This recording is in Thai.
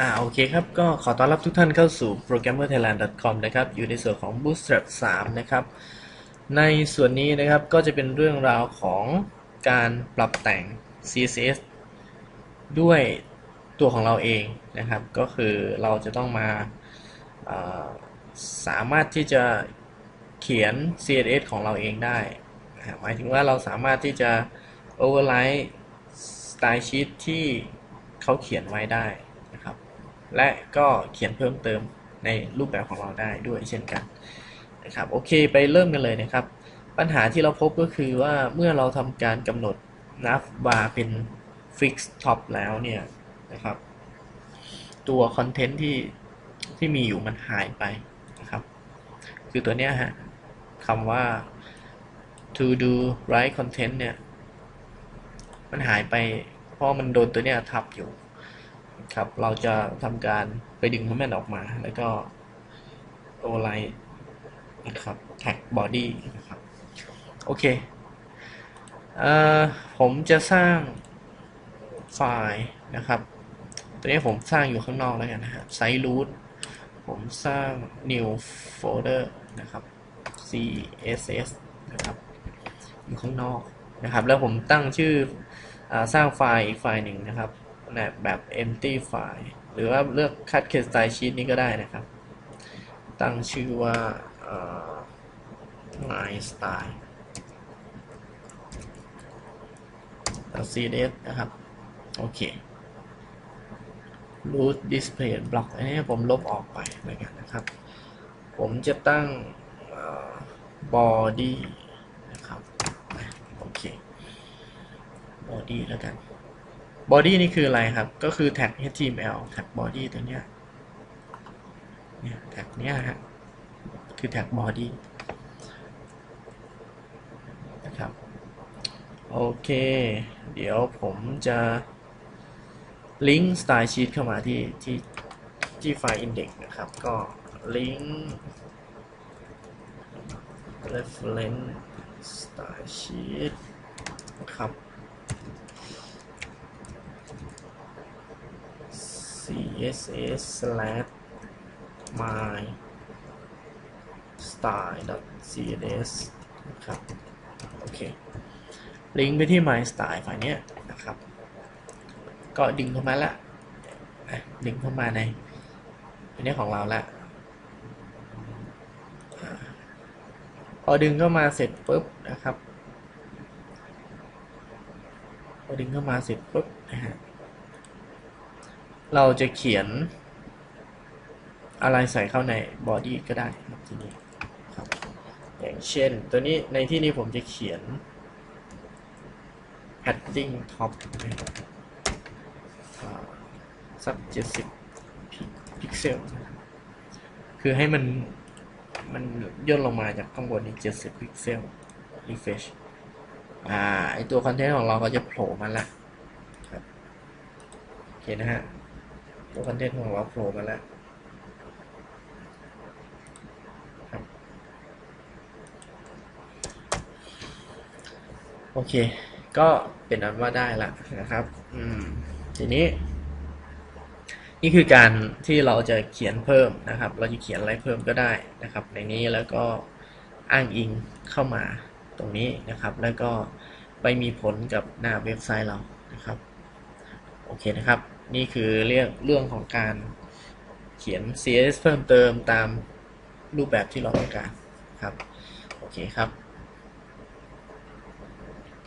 อ่าโอเคครับ ก็ขอต้อนรับทุกท่านเข้าสู่ programmerthailand.com นะครับ อยู่ในส่วนของ Bootstrap 3 นะครับ ในส่วนนี้นะครับก็จะเป็นเรื่องราวของการปรับแต่ง CSS ด้วยตัวของเราเองนะครับ ก็คือเราจะต้องมาาสามารถที่จะเขียน CSS ของเราเองได้ หมายถึงว่าเราสามารถที่จะ override style sheet ที่เขาเขียนไว้ได้นะครับ และก็เขียนเพิ่มเติมในรูปแบบของเราได้ด้วยเช่นกันนะครับโอเคไปเริ่มกันเลยนะครับ ปัญหาที่เราพบก็คือว่าเมื่อเราทำการกำหนด nav bar เป็น fix top แล้วเนี่ยนะครับ ตัวคอนเทนต์ที่ที่มีอยู่มันหายไปนะครับ คือตัวเนี้ยฮะคำว่า to do right content เนี่ย มันหายไป เพราะมันโดนตัวเนี้ยทับอยู่ ครับ เราจะทำการไปดึงมันออกมา แล้วก็ override นะครับ tag body นะครับโอเคเอ่อผมจะสร้างไฟล์นะครับตัวนี้ผมสร้างอยู่ข้างนอกแล้วกันนะฮะ site root ผมสร้าง new folder นะครับ css นะครับอยู่ข้างนอกนะครับ แล้วผมตั้งชื่ออสร้างไฟล์อีกไฟล์หนึ่งนะครับ แบบ empty file หรือว่าเลือก cut c a style sheet นี้ก็ได้นะครับ ตั้งชื่อว่า my style cds นะครับ โอเค root display block อันนี้ผมลบออกไปเหมือนกันนะครับ ผมจะตั้ง body นะครับ โอเค body แล้วกัน body นี่คืออะไรครับ ก็คือ tag html tag body ตัวเนี้ยเนี่ย tag เนี้ยฮะคือ tag body นะครับโอเค เดี๋ยวผมจะลิงก์ style sheet เข้ามาที่ที่ที่ไฟล์ index นะครับ ก็ลิงก์ reference style sheet ครับ css slash my style css นะครับ โอเค ลิงก์ไปที่ my style ฝ่ายเนี้ยนะครับ ก็ดึงเข้ามาละดึงเข้ามาในอันนี้ของเราละพอดึงเข้ามาเสร็จปุ๊บนะครับพอดึงเข้ามาเสร็จปุ๊บนะฮะ เราจะเขียนอะไรใส่เข้าในบอดี้ก็ได้ทีนี้อย่างเช่น ตัวนี้ในที่นี้ผมจะเขียน padding top สักเจ็ดสิบพิกเซล คือให้มัน มันย่นลงมาจากข้างบนนี้เจ็ดสิบพิกเซล refresh อ่า ไอตัวคอนเทนต์ของเราก็จะโผล่มาล้วครับโอเคนะฮะ ตัวคอนเทนต์ของเราโผล่มาแล้วครับโอเค ก็เป็นอันว่าได้ละนะครับ อืม ทีนี้ นี่คือการที่เราจะเขียนเพิ่มนะครับ เราจะเขียนอะไรเพิ่มก็ได้นะครับ ในนี้แล้วก็อ้างอิงเข้ามาตรงนี้นะครับ แล้วก็ไปมีผลกับหน้าเว็บไซต์เรานะครับ โอเคนะครับ นี่คือเรื่องเรื่องของการเขียน CSS เพิ่มเติมตามรูปแบบที่เราต้องการครับ โอเคครับ